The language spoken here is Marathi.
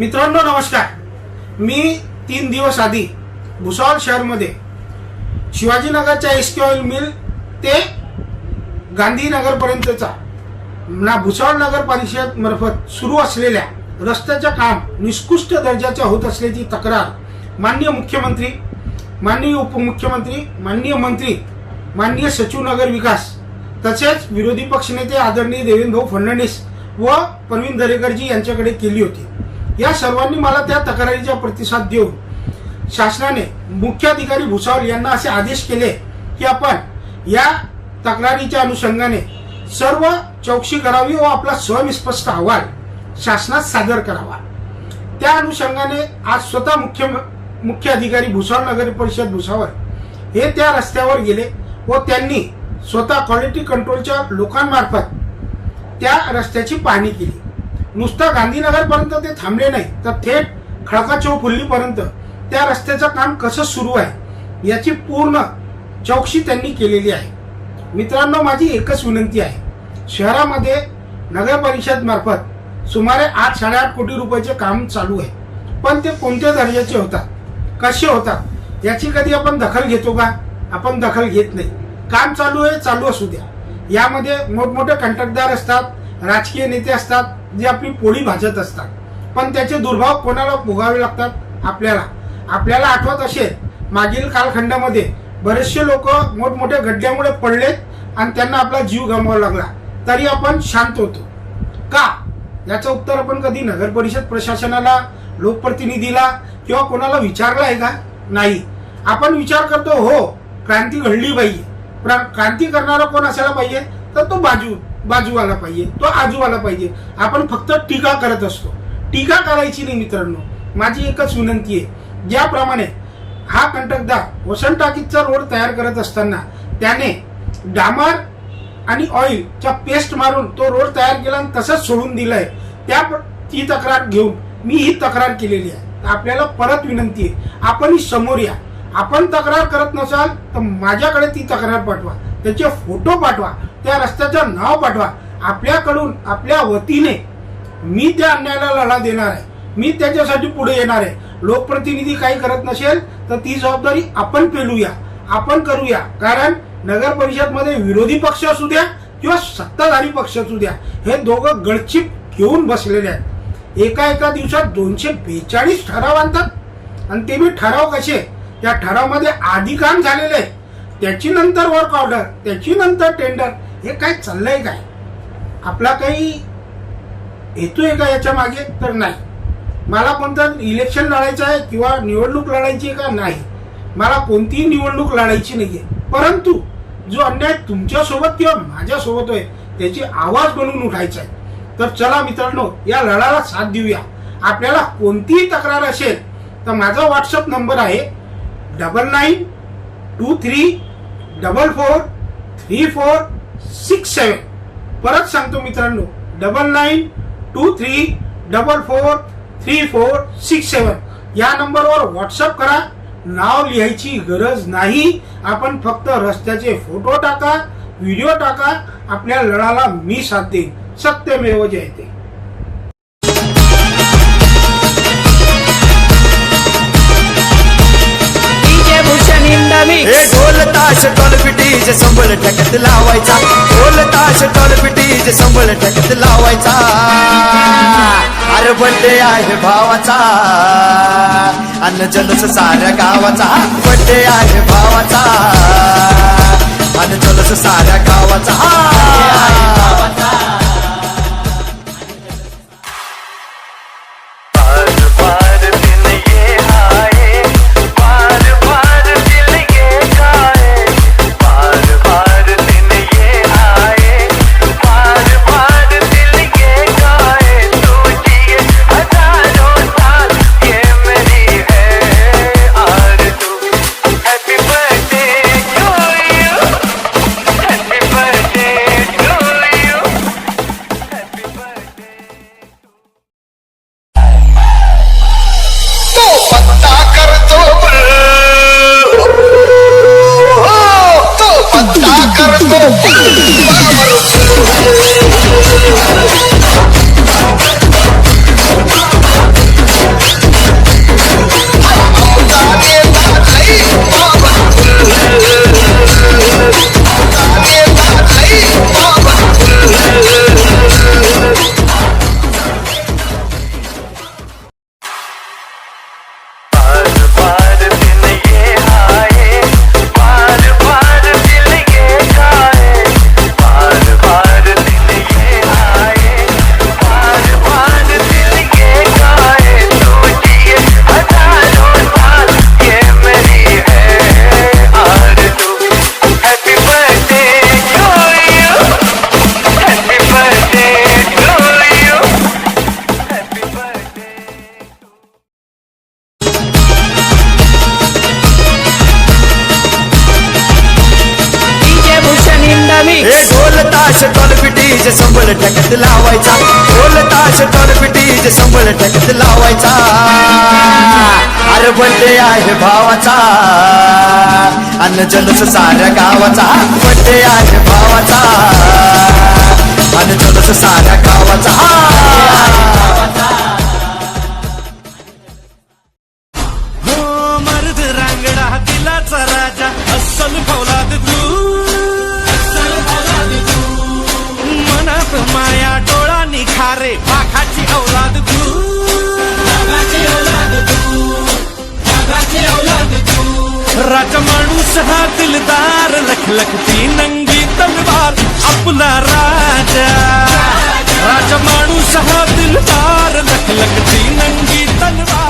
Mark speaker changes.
Speaker 1: मित्रांनो नमस्कार. मी तीन दिवस आधी भुसावळ शहरमध्ये शिवाजीनगरच्या एस के ऑइल मिल ते गांधीनगरपर्यंतचा ना भुसावळ नगर परिषद मार्फत सुरू असलेल्या रस्त्याचं काम निष्कृष्ट दर्जाचं होत असल्याची तक्रार माननीय मुख्यमंत्री माननीय उपमुख्यमंत्री माननीय मंत्री माननीय सचिव नगर विकास तसेच विरोधी पक्षनेते आदरणीय देवेंद्र भाऊ फडणवीस व प्रवीण दरेकरजी यांच्याकडे केली होती. या सर्वांनी मला त्या तक्रारीचा प्रतिसाद देऊन शासनाने मुख्याधिकारी भुसावळ यांना असे आदेश केले की आपण या तक्रारीच्या अनुषंगाने सर्व चौकशी करावी व आपला स्वनिस्पष्ट अहवाल शासनात सादर करावा. त्या अनुषंगाने आज स्वतः मुख्य मुख्य अधिकारी भुसावळ नगर परिषद भुसावळ हे त्या रस्त्यावर गेले व त्यांनी स्वतः क्वालिटी कंट्रोलच्या लोकांमार्फत त्या रस्त्याची पाहणी केली. नुसतं गांधीनगरपर्यंत ते थांबले नाही तर थेट खडका चौफुल्लीपर्यंत त्या रस्त्याचं काम कसं सुरू आहे याची पूर्ण चौकशी त्यांनी केलेली आहे. मित्रांनो माझी एकच विनंती आहे. शहरामध्ये नगर परिषद मार्फत सुमारे आठ साडेआठ कोटी रुपयाचे काम चालू आहे. पण ते कोणत्या दर्जाचे होतात कसे होतात याची कधी आपण दखल घेतो का? आपण दखल घेत नाही. काम चालू आहे चालू असू द्या. यामध्ये मोठमोठे कंत्राटदार असतात राजकीय नेते असतात जे आपली पोळी भाजत असतात. पण त्याचे दुर्भाव कोणाला भोगावे लागतात? आपल्याला. आपल्याला आठवत असेल मागील कालखंडामध्ये बरेचसे लोक मोठमोठ्या गड्ड्यामुळे पडलेत आणि त्यांना आपला जीव गमवावा लागला. तरी आपण शांत होतो. का? याचं उत्तर आपण कधी नगर परिषद प्रशासनाला लोकप्रतिनिधीला किंवा कोणाला विचारलं आहे का? नाही. आपण विचार करतो हो क्रांती घडली पाहिजे. क्रांती करणारा कोण असायला पाहिजे? तर तो बाजू. बाजूवाला पाहिजे. तो आजूवाला पाहिजे. आपण फक्त टीका करत असतो. टीका करायची नाही मित्रांनो. माझी एकच विनंती आहे. ज्याप्रमाणे हा कंटकदार वसंत टाकीचा रोड तयार करत असताना त्याने डामर आणि ऑइलच्या पेस्ट मारून तो रोड तयार केला आणि तसंच सोडून दिलाय. त्या ती तक्रार घेऊन मी ही तक्रार केलेली आहे. आपल्याला परत विनंती आहे. आपण समोर या. आपण तक्रार करत नसाल तर माझ्याकडे ती तक्रार पाठवा. त्याचे फोटो पाठवा. त्या रस्त्याचं नाव पाठवा. आपल्याकडून आपल्या वतीने मी त्या अन्यायाला लढा देणार आहे. मी त्याच्यासाठी पुढे येणार आहे. लोकप्रतिनिधी काही करत नसेल तर ती जबाबदारी आपण पेलूया. आपण करूया. कारण नगर परिषदमध्ये विरोधी पक्ष असू द्या किंवा सत्ताधारी पक्ष असू द्या हे दोघं गळचिप घेऊन बसलेले आहेत. एका एका दिवसात दोनशे बेचाळीस ठराव आणतात. आणि ते बी ठराव कसे? त्या ठरावमध्ये आधी काम झालेले आहे. त्याची नंतर वर्क ऑर्डर त्याची नंतर टेंडर हे काय चाललंय काय? आपला काही हेतू आहे का याच्या मागे? तर नाही. मला कोणतं इलेक्शन लढायचं आहे किंवा निवडणूक लढायची आहे का? नाही. मला कोणतीही निवडणूक लढायची नाहीये. परंतु जो अन्याय तुमच्यासोबत किंवा माझ्यासोबत आहे त्याची आवाज बनवून उठायचा आहे. तर चला मित्रांनो या लढाला साथ देऊया. आपल्याला कोणतीही तक्रार असेल तर माझा व्हॉट्सअप नंबर आहे double nine two three double four three four six seven परत सांगतो मित्रांनो double nine two three double four three four six seven. या नंबरवर व्हॉट्सअप करा. नाव लिहायची गरज नाही. आपण फक्त रस्त्याचे फोटो टाका व्हिडिओ टाका. आपल्या लढाला मी साथ देईन. सत्यमेव जयते
Speaker 2: ताश टोल जे संबळ ठकत लावायचा. ढोल ताश टोल जे संबळ ठकत लावायचा. अरे बड्डे आहे भावाचा. अन्न जलस साऱ्या गावाचा. बड्डे आहे भावाचा. अन्न जलस साऱ्या गावाचा. ढोल ताश डॉलपिटीज संबळ टकत लावायचा. ढोल ताश डॉलपिटीज संबळ टकत लावायचा. अरे बड्डे आहे भावाचा. अन्न जलस साऱ्या गावाचा. बड्डे आहे भावाचा. अन्न जलस साऱ्या गावाचा.
Speaker 3: हो मर्द रांगडा राजा अस्सल राजा माणूस हा दिलदार लखलखती नंगी तलवार आपला राजा। राजा माणूस हा दिलदार लखलखती नंगी तलवार।